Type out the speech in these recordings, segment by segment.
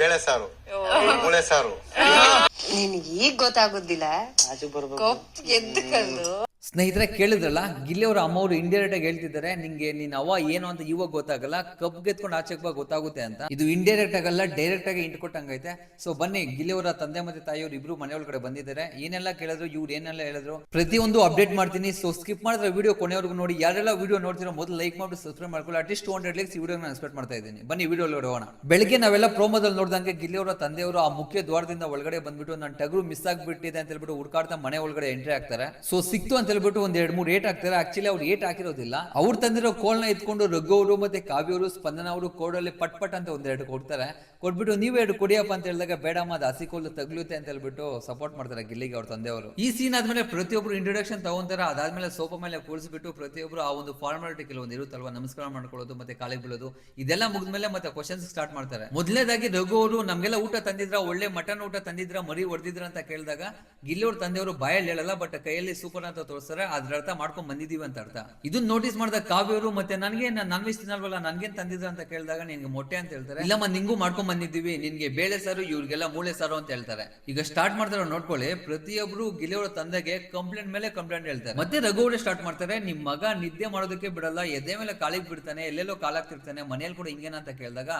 ಬೇಳೆ ಸಾರು. ಮೂಳೆ ಸಾರು. ನಿನಗೆ ಈಗ ಗೊತ್ತಾಗುದಿಲ್ಲ. ಎದ್ದು ಕಲ್ಲು ಸ್ನೇಹಿತರೆ, ಕೇಳಿದ್ರಲ್ಲ ಗಿಲ್ಲಿ ಅವರು ಅಮ್ಮ ಅವರು ಇಂಡೈರೆಕ್ಟ್ ಆಗಿ ಹೇಳ್ತಿದ್ದಾರೆ, ನಿಂಗೆ ನೀನ್ ಅವ ಏನು ಅಂತ ಇವಾಗ ಗೊತ್ತಾಗಲ್ಲ ಕಪ್ ಗೆತ್ಕೊಂಡು ಆಚೆ ಗೊತ್ತಾಗುತ್ತೆ ಅಂತ. ಇದು ಇಂಡೈರೆಕ್ಟ್ ಆಗಲ್ಲ ಡೈರೆಕ್ಟ್ ಆಗಿ ಇಂಟ್ ಕೊಟ್ಟಂಗೈತೆ. ಸೊ ಬನ್ನಿ ಗಿಲ್ಲಿ ತಂದೆ ಮತ್ತೆ ತಾಯಿಯವರು ಇಬ್ರು ಮನೆ ಒಳಗಡೆ ಬಂದಿದ್ದಾರೆ. ಏನೆಲ್ಲ ಕೇಳಿದ್ರು, ಇವ್ರು ಏನೆಲ್ಲ ಹೇಳಿದ್ರು, ಪ್ರತಿಯೊಂದು ಅಪ್ಡೇಟ್ ಮಾಡ್ತೀನಿ. ಸೊ ಸ್ಕಿಪ್ ಮಾಡಿದ್ರೆ ವಿಡಿಯೋ ಕೊನೆವರೆಗೂ ನೋಡಿ. ಯಾರೆಲ್ಲ ವಿಡಿಯೋ ನೋಡ್ತಿರೋ ಮೊದಲು ಲೈಕ್ ಮಾಡಿ ಸಬ್ಸ್ಕ್ರೈಬ್ ಮಾಡ್ಕೊಳ್ಳಿ. At least two hundred likes video ನಾನು ಎಕ್ಸ್ಪೆಕ್ಟ್ ಮಾಡ್ತಾ ಇದ್ದೀನಿ. ಬನ್ನಿ ವಿಡಿಯೋ ಹೋಗೋಣ ಬೆಳಗ್ಗೆ ನಾವೆಲ್ಲ ಪ್ರೋಮೋದಲ್ಲಿ ನೋಡಿದಂಗೆ ಗಿಲ್ಲಿ ಅವರ ತಂದೆಯವರು ಆ ಮುಖ್ಯ ದ್ವಾರದಿಂದ ಒಳಗಡೆ ಬಂದ್ಬಿಟ್ಟು ನನ್ನ ಟಗರು ಮಿಸ್ ಆಗಿಬಿಟ್ಟಿದೆ ಅಂತ ಹೇಳ್ಬಿಟ್ಟು ಹುಡ್ಕಾಡ್ತಾ ಮನೆ ಒಳಗಡೆ ಎಂಟ್ರಿ ಆಗ್ತಾರೆ ಸೊ ಸಿಕ್ತು ಅಂತ ಹೇಳ್ಬಿಟ್ಟು ಒಂದ್ ಎರಡ್ ಮೂರು ಏಟ್ ಹಾಕ್ತಾರೆ. ಆಕ್ಚುಲಿ ಅವ್ರು ಏಟ್ ಹಾಕಿರೋದಿಲ್ಲ. ಅವ್ರು ತಂದಿರೋ ಕೋಲ್ನ ಎತ್ಕೊಂಡು ರಘು ಅವರು ಮತ್ತೆ ಕಾವ್ಯವರು ಸ್ಪಂದನ ಅವರು ಕೋಡಲ್ಲಿ ಪಟ್ ಪಟ್ ಅಂತ ಒಂದೆರಡು ಕೊಡ್ತಾರೆ. ಕೊಟ್ಬಿಟ್ಟು ನೀವು ಎರಡು ಕುಡಿಯಪ್ಪ ಅಂತ ಹೇಳಿದಾಗ ಬೇಡಮ್ಮ ಅದು ಹಸಿ ಕೋಲು ತಗ್ಲುತ್ತೆ ಅಂತ ಹೇಳ್ಬಿಟ್ಟು ಸಪೋರ್ಟ್ ಮಾಡ್ತಾರೆ ಗಿಲ್ಲಿಗೆ ಅವ್ರ ತಂದೆಯವರು. ಈ ಸೀನ್ ಆದ್ಮೇಲೆ ಪ್ರತಿಯೊಬ್ರು ಇಂಟ್ರೊಡಕ್ಷನ್ ತಗೊಂತಾರೆ. ಅದಾದ್ಮೇಲೆ ಸೋಪ ಮೇಲೆ ಕೂರಿಸ್ಬಿಟ್ಟು ಪ್ರತಿಯೊಬ್ರು ಆ ಒಂದು ಫಾರ್ಮಾಲಿಟಿ ಕೆಲವೊಂದು ಇರುತ್ತಲ್ವಾ, ನಮಸ್ಕಾರ ಮಾಡ್ಕೊಳ್ಳೋದು, ಮತ್ತೆ ಕಾಲಿಗೆ ಬೀಳೋದು, ಇದೆಲ್ಲ ಮುಗಿದ್ಮೇಲೆ ಮತ್ತೆ ಕ್ವಶನ್ಸ್ ಸ್ಟಾರ್ಟ್ ಮಾಡ್ತಾರೆ. ಮೊದಲನೇದಾಗಿ ರಘು ಅವರು ನಮ್ಗೆಲ್ಲ ಊಟ ತಂದಿದ್ರ, ಒಳ್ಳೆ ಮಟನ್ ಊಟ ತಂದಿದ್ರ, ಮರಿ ಹೊಡೆದಿದ್ರ ಅಂತ ಕೇಳಿದಾಗ ಗಿಲ್ಲಿ ಅವ್ರ ತಂದೆಯವರು ಬಾಯಲ್ಲಿ ಹೇಳಲ್ಲ ಬಟ್ ಕೈಯಲ್ಲಿ ಸೂಪರ್ ಅಂತ ತೋರಿಸ್ತಾರೆ ಅದ್ರ ಅರ್ಥ ಮಾಡ್ಕೊಂಡ್ ಬಂದಿದೀವಿ ಅಂತ ಅರ್ಥ. ಇದನ್ನ ನೋಟಿಸ್ ಮಾಡಿದ ಕಾವ್ಯರು ಮತ್ತೆ ನನಗೆ ನಾನ್ ವೆಜ್ ತಿನ್ನಲ್ವಲ್ಲ ನನ್ಗೇನ್ ತಂದಿದ್ರು ಅಂತ ಕೇಳಿದಾಗ ನಿನ್ಗೆ ಮೊಟ್ಟೆ ಅಂತ ಹೇಳ್ತಾರೆ. ಇಲ್ಲಮ್ಮ, ನಿಂಗೂ ಮಾಡ್ಕೊಂಡ್ ಬಂದಿದ್ದೀವಿ, ನಿನ್ಗೆ ಬೇಳೆ ಸಾರು, ಇವ್ರಿಗೆಲ್ಲ ಮೂಳೆ ಸಾರು ಅಂತ ಹೇಳ್ತಾರೆ. ಈಗ ಸ್ಟಾರ್ಟ್ ಮಾಡ್ತಾರೆ ನೋಡ್ಕೊಳ್ಳಿ, ಪ್ರತಿಯೊಬ್ರು ಗಿಲಿಯವರ ತಂದೆಗೆ ಕಂಪ್ಲೇಂಟ್ ಮೇಲೆ ಕಂಪ್ಲೇಂಟ್ ಹೇಳ್ತಾರೆ. ಮತ್ತೆ ರಘು ಅವರೇ ಸ್ಟಾರ್ಟ್ ಮಾಡ್ತಾರೆ, ನಿಮ್ ಮಗ ನಿದ್ದೆ ಮಾಡೋದಕ್ಕೆ ಬಿಡಲ್ಲ, ಎದೆ ಮೇಲೆ ಕಾಲಿಗೆ ಬಿಡ್ತಾನೆ, ಎಲ್ಲೆಲ್ಲೋ ಕಾಲಾಗ್ತಿರ್ತಾನೆ, ಮನೇಲಿ ಕೂಡ ಹಿಂಗೇನ ಅಂತ ಕೇಳಿದಾಗ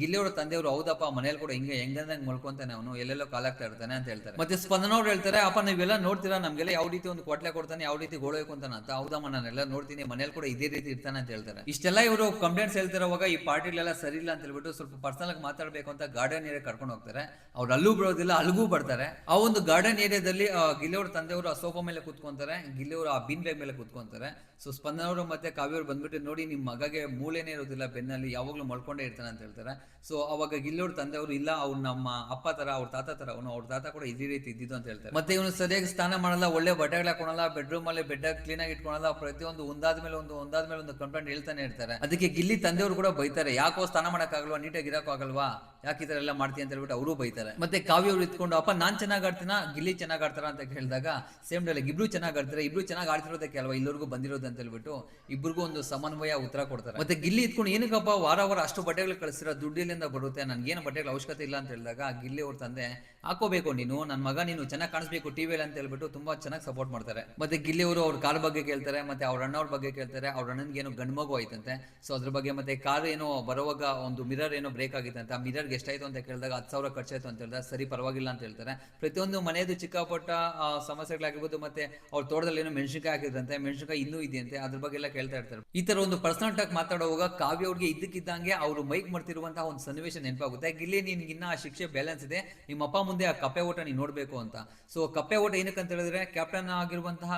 ಗಿಲ್ಲಿಯವರ ತಂದೆಯವರು, ಹೌದಪ್ಪ, ಮನೇಲಿ ಕೂಡ ಹಿಂಗೆ ಹೆಂಗಂದಂಗ್ ಮಲ್ಕೊಂತಾನೆ ಅವನು, ಎಲ್ಲೆಲ್ಲೋ ಕಾಲಾಗ್ತಾ ಇರ್ತಾನೆ ಅಂತ ಹೇಳ್ತಾರೆ. ಮತ್ತೆ ಸ್ಪಂದನವ್ರು ಹೇಳ್ತಾರೆ, ಅಪ್ಪ, ನೀವೆಲ್ಲ ನೋಡ್ತೀರಾ, ನಮ್ಗೆಲ್ಲ ಯಾವ ರೀತಿ ಒಂದು ಕೊಟ್ಲೆ ಕೊಡ್ತಾನೆ ಯಾವ ರೀತಿ ಗೋಳಬೇಕು ಅಂತ ಹೌದಮ್ಮ ನಾನೆಲ್ಲ ನೋಡ್ತೀನಿ, ಮನೇಲಿ ಕೂಡ ಇದೇ ರೀತಿ ಇರ್ತಾನೆ ಅಂತ ಹೇಳ್ತಾರೆ. ಇಷ್ಟೆಲ್ಲ ಇವರು ಕಂಪ್ಲೇಂಟ್ಸ್ ಹೇಳ್ತಿರೋವಾಗ ಈ ಪಾರ್ಟಿಲೆಲ್ಲ ಸರಿ ಇಲ್ಲ ಅಂತ ಹೇಳ್ಬಿಟ್ಟು ಸ್ವಲ್ಪ ಪರ್ಸನಲ್ ಆಗಿ ಮಾತಾಡಬೇಕು ಅಂತ ಗಾರ್ಡನ್ ಏರಿಯಾ ಕರ್ಕೊಂಡು ಹೋಗ್ತಾರೆ. ಅವ್ರು ಅಲ್ಲೂ ಬರೋದಿಲ್ಲ ಅಲ್ಲಿಗೂ ಬರ್ತಾರೆ. ಆ ಒಂದು ಗಾರ್ಡನ್ ಏರಿಯಾದಲ್ಲಿ ಗಿಲ್ಲಿಯವ್ರ ತಂದೆಯವರು ಆ ಸೋಫಾ ಮೇಲೆ ಕೂತ್ಕೊಂತಾರೆ ಗಿಲ್ಲಿಯವರು ಆ ಬಿನ್ ಬ್ಯಾಗ್ ಮೇಲೆ ಕೂತ್ಕೊಂತಾರೆ. ಸೊ ಸ್ಪಂದನ ಅವರು ಮತ್ತೆ ಕಾವ್ಯವ್ರು ಬಂದ್ಬಿಟ್ಟು ನೋಡಿ ನಿಮ್ಮ ಮಗಗೆ ಮೂಳೆನೇ ಇರೋದಿಲ್ಲ, ಬೆನ್ನಲ್ಲಿ ಯಾವಾಗಲೂ ಮಲ್ಕೊಂಡೇ ಇರ್ತಾನೆ ಅಂತ ಹೇಳ್ತಾರೆ. ಸೊ ಅವಾಗ ಗಿಲ್ಲಿಯವ್ರ ತಂದೆಯವರು, ಇಲ್ಲ, ಅವ್ರು ನಮ್ಮ ಅಪ್ಪ ತರ, ಅವ್ರ ತಾತ ತರ, ಅವನು ಅವ್ರ ತಾತ ಕೂಡ ಇದೇ ರೀತಿ ಇದ್ದಿದ್ದು ಅಂತ ಹೇಳ್ತಾರೆ. ಮತ್ತೆ ಇವನು ಸರಿಯಾಗಿ ಸ್ನಾನ ಮಾಡಲ್ಲ, ಒಳ್ಳೆ ಬಟ್ಟೆಗಳು ಹಾಕೊಳಲ್ಲ ಬೆಡ್ರೂಮ್ ಅಲ್ಲಿ ಬೆಡ್ ಕ್ಲೀನ್ ಆಗಿ ಇಟ್ಕೊಳಲ್ಲ ಪ್ರತಿಯೊಂದು ಒಂದಾದ ಮೇಲೆ ಒಂದು, ಒಂದಾದ ಮೇಲೆ ಒಂದು ಕಂಪ್ಲೇಂಟ್ ಹೇಳ್ತಾನೆ ಇರ್ತಾರೆ. ಅದಕ್ಕೆ ಗಿಲ್ಲಿ ತಂದೆಯವರು ಕೂಡ ಬೈತಾರೆ, ಯಾಕೋ ಸ್ನಾನ ಮಾಡಕ್ಕಾಗಲ್ವಾ? ನೀಟಾಗಿ ಇರೋಕ್ಕಾಗಲ್ವಾ ಯಾಕೆ ಈ ಥರ ಎಲ್ಲ ಮಾಡ್ತೀಯ? ಅಂತ ಹೇಳ್ಬಿಟ್ಟು ಅವರು ಬೈತಾರೆ. ಮತ್ತೆ ಕಾವ್ಯ ಅವ್ರು ಇತ್ಕೊಂಡು ಅಪ್ಪ, ನಾನ್ ಚೆನ್ನಾಗಿ ಆಡ್ತೀನ? ಗಿಲ್ಲಿ ಚೆನ್ನಾಗಿ ಆಡ್ತಾರ? ಅಂತ ಕೇಳಿದಾಗ ಸೇಮ್ ಡೈಲಾಗ್ ಇಬ್ರು ಚೆನ್ನಾಗಿ ಆಡ್ತಾರೆ? ಇಬ್ರು ಚೆನ್ನಾಗಿ ಆಡ್ತಿರೋದಕ್ಕೆ ಅಲ್ವಾ? ಇಲ್ಲರಿಗೂ ಬಂದಿರೋದು? ಅಂತ ಹೇಳ್ಬಿಟ್ಟು ಇಬ್ರಿಗೂ ಒಂದು ಸಮನ್ವಯ ಉತ್ತರ ಕೊಡ್ತಾರೆ. ಮತ್ತೆ ಗಿಲ್ಲಿ ಇತ್ಕೊಂಡು ಏನಕ್ಕಪ್ಪ, ವಾರ ವಾರ ಅಷ್ಟು ಬಟ್ಟೆಗಳು ಕಳಿಸಿರೋ ದುಡ್ಡಿಲಿಂದ ಬರುತ್ತೆ? ನನ್ಗೇನು ಬಟ್ಟೆಗಳ ಅವಶ್ಯಕತೆ ಇಲ್ಲ? ಅಂತ ಹೇಳಿದಾಗ, ಗಿಲ್ಲಿ ಅವ್ರ ತಂದೆ, ಹಾಕೋಬೇಕು ನೀನು ನನ್ನ ಮಗ ನೀನು ಚೆನ್ನಾಗಿ ಕಾಣಿಸ್ಬೇಕು ಟಿವಿಯಲ್ಲಿ ಅಂತ ಹೇಳ್ಬಿಟ್ಟು ತುಂಬಾ ಚೆನ್ನಾಗಿ ಸಪೋರ್ಟ್ ಮಾಡ್ತಾರೆ. ಮತ್ತೆ ಗಿಲ್ಲಿ ಅವರು ಅವ್ರ ಕಾರ್ ಬಗ್ಗೆ ಕೇಳ್ತಾರೆ, ಮತ್ತೆ ಅವ್ರ ಅಣ್ಣವ್ರ ಬಗ್ಗೆ ಕೇಳ್ತಾರೆ, ಅವ್ರ ಅಣ್ಣನಿಗೆ ಏನೋ ಗಂಡು ಮಗು ಆಯ್ತಂತೆ ಸೊ ಅದ್ರ ಬಗ್ಗೆ ಮತ್ತೆ ಕಾರ್ ಏನೋ ಬರುವಾಗ ಒಂದು ಮಿರರ್ ಏನೋ ಬ್ರೇಕ್ ಆಗಿತ್ತಂತೆ. ಆ ಮಿರರ್ಗೆ ಎಷ್ಟಾಯ್ತು ಅಂತ ಕೇಳಿದಾಗ ಹತ್ತು ಸಾವಿರ ಖರ್ಚಾಯ್ತು ಅಂತ ಹೇಳಿದಾಗ ಸರಿ, ಪರವಾಗಿಲ್ಲ ಅಂತ ಹೇಳ್ತಾರೆ. ಪ್ರತಿಯೊಂದು ಮನೆಯದು ಚಿಕ್ಕಪಟ್ಟ ಸಮಸ್ಯೆಗಳಾಗಿರ್ಬೋದು, ಮತ್ತೆ ಅವ್ರ ತೋಟದಲ್ಲಿ ಏನೋ ಮೆಣಸಿನಕಾಯಿ ಹಾಕಿದ್ರಂತೆ, ಮೆಣಸಿನಕಾಯಿ ಇನ್ನೂ ಇದೆಯಂತೆ. ಅದ್ರ ಬಗ್ಗೆ ಎಲ್ಲ ಕೇಳ್ತಾ ಇರ್ತಾರೆ. ಈ ತರ ಒಂದು ಪರ್ಸನಲ್ ಟಾಕ್ ಮಾತಾಡುವಾಗ ಕಾವ್ಯ ಅವ್ರಿಗೆ ಇದ್ದಕ್ಕಿದ್ದಂಗೆ ಅವರು ಮೈಕ್ ಮಾಡ್ತಿರುವಂತಹ ಒಂದು ಸನ್ನಿವೇಶ ನೆನಪಾಗುತ್ತೆ. ಗಿಲ್ಲಿ ನಿನ್ಗೆ ಇನ್ನ ಆ ಶಿಕ್ಷೆ ಬ್ಯಾಲೆನ್ಸ್ ಇದೆ. ನಿಮ್ಮ ಅಪ್ಪ ಮುಂದೆ ಆ ಕಪ್ಪೆ ಓಟ ನೀನು ನೋಡ್ಬೇಕು ಅಂತ. ಸೊ ಕಪ್ಪೆ ಓಟ ಏನಕ್ಕೆ ಅಂತ ಹೇಳಿದ್ರೆ ಕ್ಯಾಪ್ಟನ್ ಆಗಿರುವಂತಹ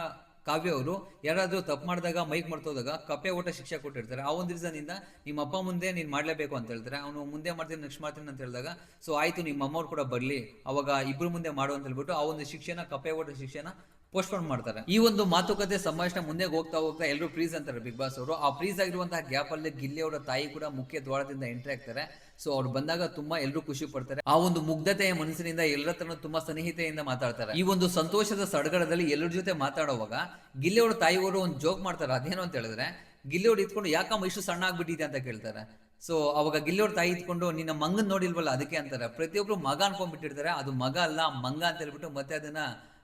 ಕಾವ್ಯ ಅವರು, ಯಾರಾದರೂ ತಪ್ಪು ಮಾಡಿದಾಗ ಮೈಕ್ ಮರ್ತೋದಾಗ ಕಪ್ಪೆ ಊಟ ಶಿಕ್ಷೆ ಕೊಟ್ಟಿರ್ತಾರೆ. ಆ ಒಂದು ರೀಸನಿಂದ ನಿಮ್ಮ ಅಪ್ಪ ಮುಂದೆ ನೀನು ಮಾಡಲೇಬೇಕು ಅಂತ ಹೇಳ್ತಾರೆ. ಅವನು ಮುಂದೆ ಮಾಡ್ತೀನಿ, ನೆಕ್ಸ್ಟ್ ಮಾಡ್ತೀನಿ ಅಂತ ಹೇಳಿದಾಗ, ಸೊ, ಆಯಿತು ನಿಮ್ಮ ಅಮ್ಮವ್ರು ಕೂಡ ಬರಲಿ. ಅವಾಗ ಇಬ್ಬರು ಮುಂದೆ ಮಾಡು ಅಂತ ಹೇಳ್ಬಿಟ್ಟು ಆ ಒಂದು ಶಿಕ್ಷೆನ, ಕಪ್ಪೆ ಊಟ ಶಿಕ್ಷೆನ ಪೋಸ್ಟ್ಪೋನ್ ಮಾಡ್ತಾರೆ. ಈ ಒಂದು ಮಾತುಕತೆ ಸಂಭಾಷಣೆ ಮುಂದೆ ಹೋಗ್ತಾ ಹೋಗ್ತಾ ಎಲ್ಲರೂ ಫ್ರೀಸ್ ಅಂತಾರೆ ಬಿಗ್ ಬಾಸ್ ಅವರು. ಆ ಫ್ರೀಸ್ ಆಗಿರುವಂತಹ ಗ್ಯಾಪ್ ಅಲ್ಲಿ ಗಿಲ್ಲಿ ಅವರ ತಾಯಿ ಕೂಡ ಮುಖ್ಯ ದ್ವಾರದಿಂದ ಎಂಟ್ರಿ ಆಗ್ತಾರೆ. ಸೊ ಅವ್ರು ಬಂದಾಗ ತುಂಬಾ ಎಲ್ಲರೂ ಖುಷಿ ಪಡ್ತಾರೆ. ಆ ಒಂದು ಮುಗ್ಧತೆಯ ಮನಸ್ಸಿನಿಂದ ಎಲ್ಲರ ತುಂಬಾ ಸನ್ನಿಹಿತೆಯಿಂದ ಮಾತಾಡ್ತಾರೆ. ಈ ಒಂದು ಸಂತೋಷದ ಸಡಗರದಲ್ಲಿ ಎಲ್ಲರ ಜೊತೆ ಮಾತಾಡುವಾಗ ಗಿಲ್ಲಿ ಅವರ ತಾಯಿಯವರು ಒಂದು ಜೋಕ್ ಮಾಡ್ತಾರೆ. ಅದೇನು ಅಂತ ಹೇಳಿದ್ರೆ, ಗಿಲ್ಲಿ ಅವ್ರು ಇದ್ಕೊಂಡು ಯಾಕಮ್ಮ ಇಷ್ಟು ಸಣ್ಣ ಆಗ್ಬಿಟ್ಟಿದೆ ಅಂತ ಕೇಳ್ತಾರೆ. ಸೊ ಅವಾಗ ಗಿಲ್ಲಿಯವ್ರ ತಾಯಿ ಇದ್ಕೊಂಡು, ನಿನ್ನ ಮಂಗನ್ ನೋಡಿಲ್ವಲ್ಲ? ಅದಕ್ಕೆ ಅಂತಾರೆ. ಪ್ರತಿಯೊಬ್ರು ಮಗ ಅನ್ಕೊಂಡ್ಬಿಟ್ಟಿರ್ತಾರೆ. ಅದು ಮಗ ಅಲ್ಲ, ಮಂಗ ಅಂತ ಹೇಳ್ಬಿಟ್ಟು ಮತ್ತೆ ಅದನ್ನ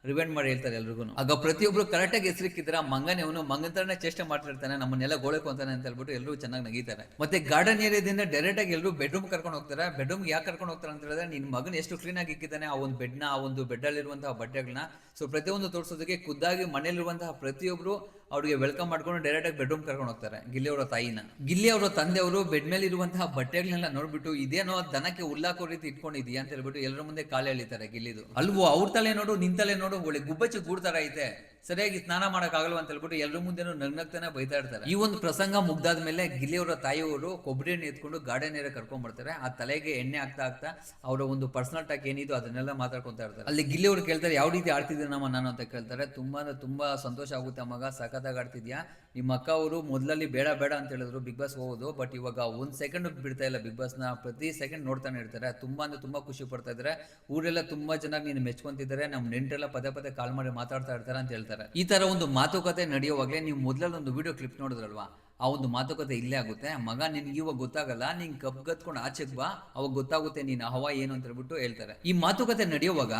ರಿವೆಂಡ್ ಮಾಡಿ ಹೇಳ್ತಾರೆ ಎಲ್ರಿಗೂ ಆಗ ಪ್ರತಿಯೊಬ್ರು ಕರೆಕ್ಟಾಗಿ ಹೆಸರಿಕ್ಕಿದ್ರ ಮಂಗನೇ ಅವನು ಮಂಗನ ತರನೇ ಚೇಷ್ಟೆ ಮಾಡ್ತಿರ್ತಾನೆ, ನಮ್ಮನ್ನೆಲ್ಲ ಗೋಳಕ್ಕೆ ಅಂತಾನೆ ಅಂತ ಹೇಳ್ಬಿಟ್ಟು ಎಲ್ಲರೂ ಚೆನ್ನಾಗಿ ನಗೀತಾರೆ. ಮತ್ತೆ ಗಾರ್ಡನ್ ಏರಿಯಾದಿಂದ ಡೈರೆಕ್ಟ್ ಆಗಿ ಎಲ್ಲರೂ ಬೆಡ್ರೂಮ್ ಕರ್ಕೊಂಡು ಹೋಗ್ತಾರೆ. ಬೆಡ್ರೂಮ್ ಯಾಕೆ ಕರ್ಕೊಂಡು ಹೋಗ್ತಾರೆ ಅಂತ ಹೇಳಿದ್ರೆ ನಿನ್ನ ಮಗನ ಎಷ್ಟು ಕ್ಲೀನ್ ಆಗಿ ಇಕ್ಕಿದ್ದಾನೆ, ಆ ಒಂದು ಬೆಡ್ನ ಆ ಒಂದು ಬೆಡ್ಡಲ್ಲಿರುವಂತಹ ಬಟ್ಟೆಗಳನ್ನ ಸೊ ಪ್ರತಿಯೊಂದು ತೋರಿಸೋದಕ್ಕೆ ಖುದ್ದಾಗಿ ಮನೆಯಲ್ಲಿರುವಂತಹ ಪ್ರತಿಯೊಬ್ರು ಅವ್ರಿಗೆ ವೆಲ್ಕಮ್ ಮಾಡ್ಕೊಂಡು ಡೈರೆಕ್ಟ್ ಆಗಿ ಬೆಡ್ರೂಮ್ ಕರ್ಕೊಂಡು ಹೋಗ್ತಾರೆ ಗಿಲ್ಲಿ ಅವರ ತಾಯಿನ. ಗಿಲ್ಲಿ ಅವರ ತಂದೆಯವರು ಬೆಡ್ ಮೇಲೆ ಇರುವಂತಹ ಬಟ್ಟೆಗಳನ್ನೆಲ್ಲ ನೋಡ್ಬಿಟ್ಟು, ಇದೇನೋ ದನಕ್ಕೆ ಉಲ್ಲಾಕೋ ರೀತಿ ಇಟ್ಕೊಂಡಿದ್ಯಾ ಅಂತ ಹೇಳ್ಬಿಟ್ಟು ಎಲ್ಲರ ಮುಂದೆ ಕಾಲು ಎಳಿತಾರೆ ಗಿಲ್ಲಿದು. ಅಲ್ವೋ, ಅವ್ರ ತಲೆ ನೋಡು, ನಿನ್ ನೋಡು, ಒಳ್ಳೆ ಗುಬ್ಬಚ್ಚಿ ಗೂಡ್ತಾರ ಐತೆ. ಸರಿಯಾಗಿ ಸ್ನಾನ ಮಾಡೋಕ್ಕಾಗಲ್ವ ಆಗಲ್ವ ಅಂತ ಹೇಳ್ಬಿಟ್ಟು ಎಲ್ಲರ ಮುಂದೆನೂ ನಗ್ನಗ್ತಾನೆ ಬೈತಾ ಇರ್ತಾರೆ ಈ ಒಂದು ಪ್ರಸಂಗ ಮುಗ್ದಾದ ಮೇಲೆ ಗಿಲಿಯವರ ತಾಯಿಯವರು ಕೊಬ್ಬರಿ ಎಣ್ಣೆ ಎತ್ಕೊಂಡು ಗಾರ್ಡನ್ ಏರಿಯಾ ಕರ್ಕೊಂಡ್ ಬರ್ತಾರೆ ಆ ತಲೆಗೆ ಎಣ್ಣೆ ಆಗ್ತಾ ಆಗ್ತಾ ಅವರ ಒಂದು ಪರ್ಸನಲ್ ಟಾಕ್ ಏನಿದು ಅದನ್ನೆಲ್ಲ ಮಾತಾಡ್ಕೊಂತ ಇರ್ತಾರೆ. ಅಲ್ಲಿ ಗಿಲಿಯವರು ಕೇಳ್ತಾರೆ, ಯಾವ ರೀತಿ ಆಡ್ತಿದ್ದೆ ನಮ್ಮ ನಾನು ಅಂತ ಕೇಳ್ತಾರೆ. ತುಂಬಾ ತುಂಬಾ ಸಂತೋಷ ಆಗುತ್ತೆ ಮಗ ಸಖತ್ತಾಗಿ ಆಡ್ತಿದ್ಯಾ? ನಿಮ್ಮ ಅಕ್ಕ ಅವರು ಮೊದಲಲ್ಲಿ ಬೇಡ ಬೇಡ ಅಂತ ಹೇಳಿದ್ರು ಬಿಗ್ ಬಾಸ್ ಹೋಗೋದು, ಬಟ್ ಇವಾಗ ಒಂದ್ ಸೆಕೆಂಡ್ ಬಿಡ್ತಾ ಇಲ್ಲ ಬಿಗ್ ಬಾಸ್ನ. ಪ್ರತಿ ಸೆಕೆಂಡ್ ನೋಡ್ತಾನೆ ಇರ್ತಾರೆ. ತುಂಬಾ ಅಂದ್ರೆ ತುಂಬಾ ಖುಷಿ ಪಡ್ತಾ ಇದ್ದಾರೆ. ಊರೆಲ್ಲ ತುಂಬಾ ಚೆನ್ನಾಗಿ ನೀನು ಮೆಚ್ಕೊಂತಿದ್ದಾರೆ. ನಮ್ಮ ನೆಂಟರೆಲ್ಲ ಪದೇ ಪದೇ ಕಾಲ್ ಮಾಡಿ ಮಾತಾಡ್ತಾ ಇರ್ತಾರೆ ಅಂತ ಹೇಳ್ತಾರೆ. ಈ ತರ ಒಂದು ಮಾತುಕತೆ ನಡೆಯುವಾಗಲೇ ನೀವು ಮೊದಲಲ್ಲಿ ಒಂದು ವಿಡಿಯೋ ಕ್ಲಿಪ್ ನೋಡಿದ್ರಲ್ವಾ? ಆ ಒಂದು ಮಾತುಕತೆ ಇಲ್ಲೇ ಆಗುತ್ತೆ. ಮಗ ನಿನ್ಗೆ ಇವಾಗ ಗೊತ್ತಾಗಲ್ಲ, ನೀನ್ ಕಪ್ ಗತ್ಕೊಂಡು ಆಚೆಗೆ ಬಾ, ಅವಾಗ ಗೊತ್ತಾಗುತ್ತೆ ನೀನ್ ಹವಾ ಏನು ಅಂತ ಹೇಳ್ಬಿಟ್ಟು ಹೇಳ್ತಾರೆ. ಈ ಮಾತುಕತೆ ನಡೆಯುವಾಗ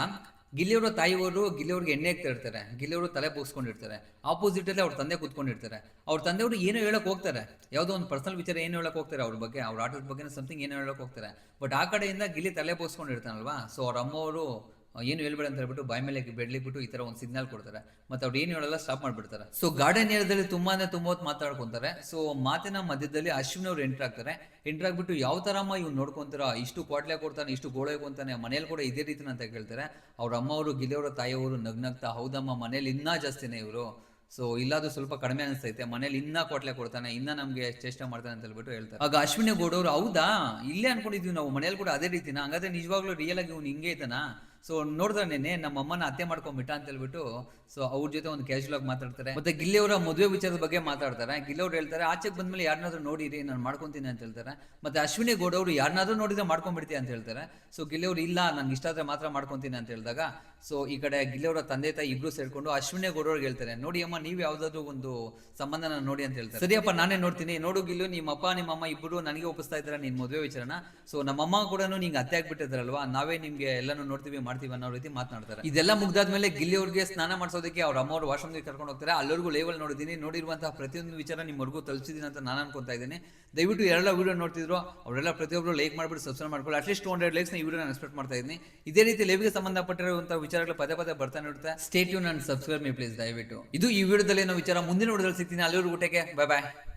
ಗಿಲ್ಲಿಯವರ ತಾಯಿಯವರು ಗಿಲ್ಲಿಯವ್ರಿಗೆ ಎಣ್ಣೆ ಹಾಕ್ತಾ ಇರ್ತಾರೆ. ಗಿಲ್ಲಿಯವರು ತಲೆ ಬೋಗಿಸ್ಕೊಂಡಿರ್ತಾರೆ ಆಪೋಸಿಟ್ ಅಲ್ಲಿ ಅವ್ರ ತಂದೆ ಕೂತ್ಕೊಂಡಿರ್ತಾರೆ. ಅವ್ರ ತಂದೆಯವರು ಏನೋ ಹೇಳಕ್ ಹೋಗ್ತಾರೆ? ಯಾವುದೋ ಒಂದು ಪರ್ಸನಲ್ ವಿಚಾರ ಏನು ಹೇಳಕ್ ಹೋಗ್ತಾರೆ ಅವ್ರ ಬಗ್ಗೆ? ಅವ್ರ ಆಟದ ಬಗ್ಗೆ ಸಮಥಿಂಗ್ ಏನೋ ಹೇಳಕ್ ಹೋಗ್ತಾರೆ? ಬಟ್ ಆ ಕಡೆಯಿಂದ ಗಿಲ್ಲಿ ತಲೆ ಬೋಗಿಸ್ಕೊಂಡಿರ್ತಾನಲ್ವಾ ಸೊ ಅವ್ರ ಅಮ್ಮವರು ಏನು ಹೇಳ್ಬೇಡ ಅಂತ ಹೇಳ್ಬಿಟ್ಟು ಬಾಯ್ ಮೇಲೆ ಬೆಡ್ಲಿಕ್ಬಿಟ್ಟು ಈ ತರ ಒಂದು ಸಿಗ್ನಲ್ ಕೊಡ್ತಾರೆ. ಮತ್ತೆ ಅವ್ರು ಏನು ಹೇಳಲ್ಲ ಸ್ಟಾಪ್ ಮಾಡ್ಬಿಡ್ತಾರೆ. ಸೊ ಗಾರ್ಡನ್ ಏರಿಯಾದಲ್ಲಿ ತುಂಬಾ ತುಂಬಾ ಹೊತ್ತು ಮಾತಾಡ್ಕೊಂತಾರೆ. ಸೊ ಮಾತಿನ ಮಧ್ಯದಲ್ಲಿ ಅಶ್ವಿನ್ ಅವ್ರು ಎಂಟರ್ ಆಗ್ತಾರೆ. ಎಂಟರ್ ಆಗ್ಬಿಟ್ಟು ಯಾವ ತರಮ್ಮ ಇವ್ನು ನೋಡ್ಕೊಂತಾರ? ಇಷ್ಟು ಕ್ವಾಟ್ಲೆ ಕೊಡ್ತಾನೆ, ಇಷ್ಟು ಗೋಳೆ ಕೊಡ್ತಾನೆ ಮನೇಲಿ ಕೂಡ ಇದೇ ರೀತಿನ ಅಂತ ಕೇಳ್ತಾರೆ ಅವ್ರ ಅಮ್ಮವರು ಗಿಲೆಯವರ ತಾಯಿಯವರು ನಗ್ನಗ್ತಾ, ಹೌದಮ್ಮ, ಮನೇಲಿ ಇನ್ನೂ ಜಾಸ್ತಿನೇ ಇವರು. ಸೊ ಇಲ್ಲಾದ್ರೂ ಸ್ವಲ್ಪ ಕಡಿಮೆ ಅನಿಸ್ತೈತೆ. ಮನೇಲಿ ಇನ್ನ ಕೊಟ್ಲೆ ಕೊಡ್ತಾನೆ, ಇನ್ನ ನಮ್ಗೆ ಚೇಷ್ಟೆ ಮಾಡ್ತಾನೆ ಅಂತ ಹೇಳ್ಬಿಟ್ಟು ಹೇಳ್ತಾರೆ. ಆಗ ಅಶ್ವಿನಿ ಗೌಡವ್ರು, ಹೌದಾ? ಇಲ್ಲೇ ಅನ್ಕೊಂಡಿದ್ವಿ ನಾವು, ಮನೇಲಿ ಕೂಡ ಅದೇ ರೀತಿನ. ಹಂಗಾದ್ರೆ ನಿಜವಾಗ್ಲೂ ರಿಯಲ್ ಆಗಿ ಇವ್ನು ಹಿಂಗೆ ಐತನಾ ಸೊ ನೋಡಿದ್ರೆ ನೆನೆ ನಮ್ಮ ಅಮ್ಮನ ಹತ್ಯೆ ಮಾಡ್ಕೊಂಡ್ಬಿಟ್ಟ ಅಂತ ಹೇಳ್ಬಿಟ್ಟು ಸೊ ಅವ್ರ ಜೊತೆ ಒಂದು ಕ್ಯಾಶುಲ್ ಆಗಿ ಮಾತಾಡ್ತಾರೆ. ಮತ್ತೆ ಗಿಲ್ಲಿಯವರ ಮದುವೆ ವಿಚಾರದ ಬಗ್ಗೆ ಮಾತಾಡ್ತಾರೆ. ಗಿಲ್ಲಿಯವ್ರು ಹೇಳ್ತಾರೆ, ಆಚೆಗೆ ಬಂದ್ಮೇಲೆ ಯಾರನ್ನಾದ್ರೂ ನೋಡಿರಿ, ನಾನು ಮಾಡ್ಕೊಂತೀನಿ ಅಂತ ಹೇಳ್ತಾರೆ. ಮತ್ತೆ ಅಶ್ವಿನಿ ಗೌಡ ಅವರು ಯಾರನ್ನಾದ್ರೂ ನೋಡಿದ್ರೆ ಮಾಡ್ಕೊಂಡ್ಬಿಡ್ತೀಯ ಅಂತ ಹೇಳ್ತಾರೆ. ಸೊ ಗಿಲ್ಲಿಯವ್ರು, ಇಲ್ಲ, ನನ್ಗೆ ಇಷ್ಟ ಆದ್ರೆ ಮಾತ್ರ ಮಾಡ್ಕೊಂತೀನಿ ಅಂತ ಹೇಳಿದಾಗ ಸೊ ಈ ಕಡೆ ಗಿಲ್ಲಿಯವರ ತಂದೆ ತಾಯಿ ಇಬ್ರು ಸೇರ್ಕೊಂಡು ಅಶ್ವಿನಿ ಗೌಡವ್ರಿಗೆ ಹೇಳ್ತಾರೆ, ನೋಡಿ ಅಮ್ಮ, ನೀವು ಯಾವ್ದಾದ್ರು ಒಂದು ಸಂಬಂಧನ ನೋಡಿ ಅಂತ ಹೇಳ್ತಾರೆ. ಸರಿಯಪ್ಪ, ನಾನೇ ನೋಡ್ತೀನಿ. ನೋಡು ಗಿಲ್ಲು ನಿಮ್ಮ ಅಪ್ಪ ನಿಮ್ಮ ಅಮ್ಮ ಇಬ್ಬರು ನನಗೆ ಒಪ್ಪಿಸ್ತಾ ಇದ್ದಾರೆ ನಿನ್ ಮದುವೆ ವಿಚಾರನ. ಸೊ ನಮ್ಮಮ್ಮ ಕೂಡ ನಿಂಗೆ ಅತ್ತೆ ಆಗ್ಬಿಟ್ಟಿದ್ರಲ್ವಾ? ನಾವೇ ನಿಮ್ಗೆ ಎಲ್ಲಾನು ನೋಡ್ತೀವಿ ಮಾಡ್ತೀವಿ ಅನ್ನೋ ರೀತಿ ಮಾತನಾಡ್ತಾರೆ. ಇದೆಲ್ಲ ಮುಗ್ದಾದ್ಮೇಲೆ ಗಿಲ್ಲಿ ಅವ್ರಿಗೆ ಸ್ನಾನ ಮಾಡಿಸೋದಕ್ಕೆ ಅವ್ರ ಅಮ್ಮ ಅವ್ರ ವಾಶ್ರೂಮ್ಗೆ ಕರ್ಕೊಂಡು ಹೋಗ್ತಾರೆ. ಅಲ್ಲರಿಗೂ ಲೇವಲ್ ನೋಡಿದ್ದೀನಿ. ನೋಡಿರುವಂತಹ ಪ್ರತಿಯೊಂದು ವಿಚಾರ ನಿಮ್ಮವರೆಗೂ ತಲುಪಿಸಿದೀನಿ ಅಂತ ನಾನು ಅನ್ಕೊಂತಾ ಇದ್ದೀನಿ. ದಯವಿಟ್ಟು ಎಲ್ಲ ವಿಡಿಯೋ ನೋಡ್ತಿದ್ರು, ಅವರೆಲ್ಲ ಪ್ರತಿಯೊಬ್ಬರು ಲೈಕ್ ಮಾಡಿಬಿಟ್ಟು ಸಬ್ಸ್ಕ್ರೈಬ್ ಮಾಡ್ಕೊಳ್ಳಿ. At least two hundred likes ಈ ವಿಡಿಯೋ ನಾನು ಎಕ್ಸ್ಪೆಕ್ಟ್ ಮಾಡ್ತಾ ಇದ್ದೀನಿ. ಇದೇ ರೀತಿ ಲೈವ್ಗೆ ಸಂಬಂಧಪಟ್ಟಿರುವಂತಹ ವಿಚಾರಗಳು ಪದೇ ಪದೇ ಬರ್ತಾನೆ ಇರುತ್ತೆ ಸ್ಟೇಟ್ ಯು ನಾನು ಸಬ್ಸ್ಕ್ರೈಬ್ ಮೀ ಪ್ಲೀಸ್ ದಯವಿಟ್ಟು. ಇದು ಈ ವಿಡಿಯೋದಲ್ಲಿ ಏನೋ ವಿಚಾರ, ಮುಂದಿನ ವಿಡಿಯೋದಲ್ಲಿ ಸಿಗ್ತೀನಿ. ಅಲ್ಲಿವರೆಗೂ ಊಟಕ್ಕೆ. Bye bye